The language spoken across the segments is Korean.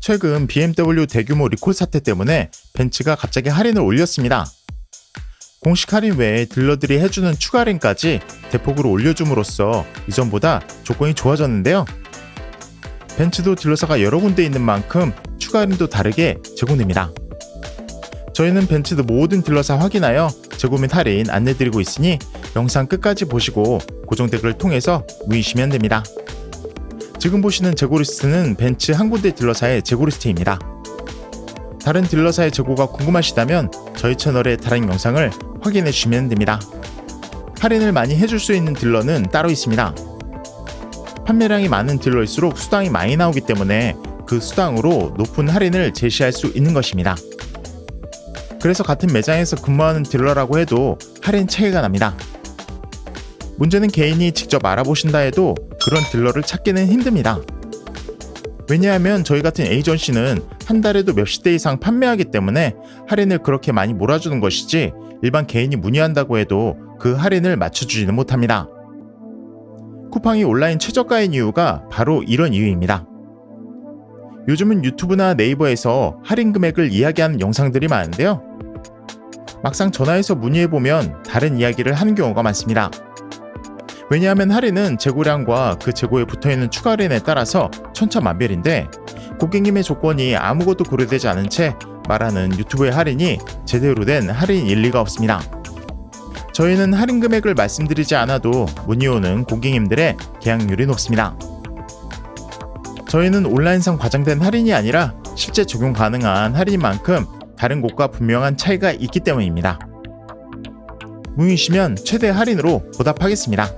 최근 BMW 대규모 리콜 사태 때문에 벤츠가 갑자기 할인을 올렸습니다. 공식 할인 외에 딜러들이 해주는 추가 할인까지 대폭으로 올려줌으로써 이전보다 조건이 좋아졌는데요. 벤츠도 딜러사가 여러 군데 있는 만큼 추가 할인도 다르게 제공됩니다. 저희는 벤츠 모든 딜러사 확인하여 재고 및 할인 안내드리고 있으니 영상 끝까지 보시고 고정 댓글을 통해서 문의시면 됩니다. 지금 보시는 재고 리스트는 벤츠 한 군데 딜러사의 재고 리스트입니다. 다른 딜러사의 재고가 궁금하시다면 저희 채널의 다른 영상을 확인해 주시면 됩니다. 할인을 많이 해줄 수 있는 딜러는 따로 있습니다. 판매량이 많은 딜러일수록 수당이 많이 나오기 때문에 그 수당으로 높은 할인을 제시할 수 있는 것입니다. 그래서 같은 매장에서 근무하는 딜러라고 해도 할인 차이가 납니다. 문제는 개인이 직접 알아보신다 해도 그런 딜러를 찾기는 힘듭니다. 왜냐하면 저희 같은 에이전시는 한 달에도 몇십 대 이상 판매하기 때문에 할인을 그렇게 많이 몰아주는 것이지 일반 개인이 문의한다고 해도 그 할인을 맞춰주지는 못합니다. 쿠팡이 온라인 최저가인 이유가 바로 이런 이유입니다. 요즘은 유튜브나 네이버에서 할인 금액을 이야기하는 영상들이 많은데요. 막상 전화해서 문의해보면 다른 이야기를 하는 경우가 많습니다. 왜냐하면 할인은 재고량과 그 재고에 붙어있는 추가 할인에 따라서 천차만별인데 고객님의 조건이 아무것도 고려되지 않은 채 말하는 유튜브의 할인이 제대로 된 할인 일 리가 없습니다. 저희는 할인 금액을 말씀드리지 않아도 문의 오는 고객님들의 계약률이 높습니다. 저희는 온라인상 과장된 할인이 아니라 실제 적용 가능한 할인인 만큼 다른 곳과 분명한 차이가 있기 때문입니다. 문의시면 최대 할인으로 보답하겠습니다.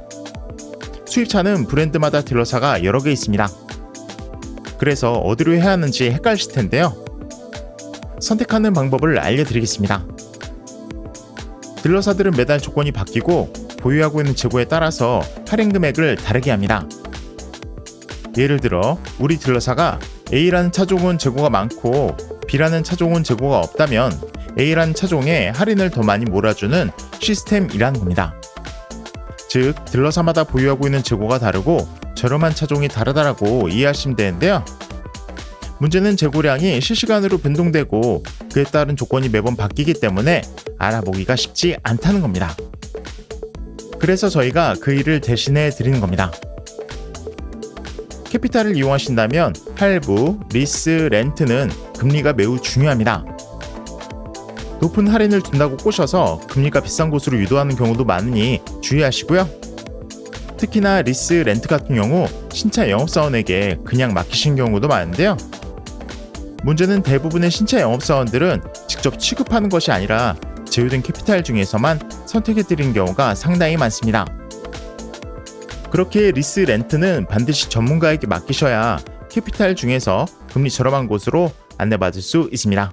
수입차는 브랜드마다 딜러사가 여러 개 있습니다. 그래서 어디로 해야 하는지 헷갈리실 텐데요. 선택하는 방법을 알려드리겠습니다. 딜러사들은 매달 조건이 바뀌고 보유하고 있는 재고에 따라서 할인 금액을 다르게 합니다. 예를 들어 우리 딜러사가 A라는 차종은 재고가 많고 B라는 차종은 재고가 없다면 A라는 차종에 할인을 더 많이 몰아주는 시스템이라는 겁니다. 즉 딜러사마다 보유하고 있는 재고가 다르고 저렴한 차종이 다르다라고 이해하시면 되는데요. 문제는 재고량이 실시간으로 변동되고 그에 따른 조건이 매번 바뀌기 때문에 알아보기가 쉽지 않다는 겁니다. 그래서 저희가 그 일을 대신해 드리는 겁니다. 캐피탈을 이용하신다면 할부, 리스, 렌트는 금리가 매우 중요합니다. 높은 할인을 둔다고 꼬셔서 금리가 비싼 곳으로 유도하는 경우도 많으니 주의하시고요. 특히나 리스, 렌트 같은 경우 신차 영업사원에게 그냥 맡기신 경우도 많은데요. 문제는 대부분의 신차 영업사원들은 직접 취급하는 것이 아니라 제휴된 캐피탈 중에서만 선택해드린 경우가 상당히 많습니다. 그렇게 리스 렌트는 반드시 전문가에게 맡기셔야 캐피탈 중에서 금리 저렴한 곳으로 안내받을 수 있습니다.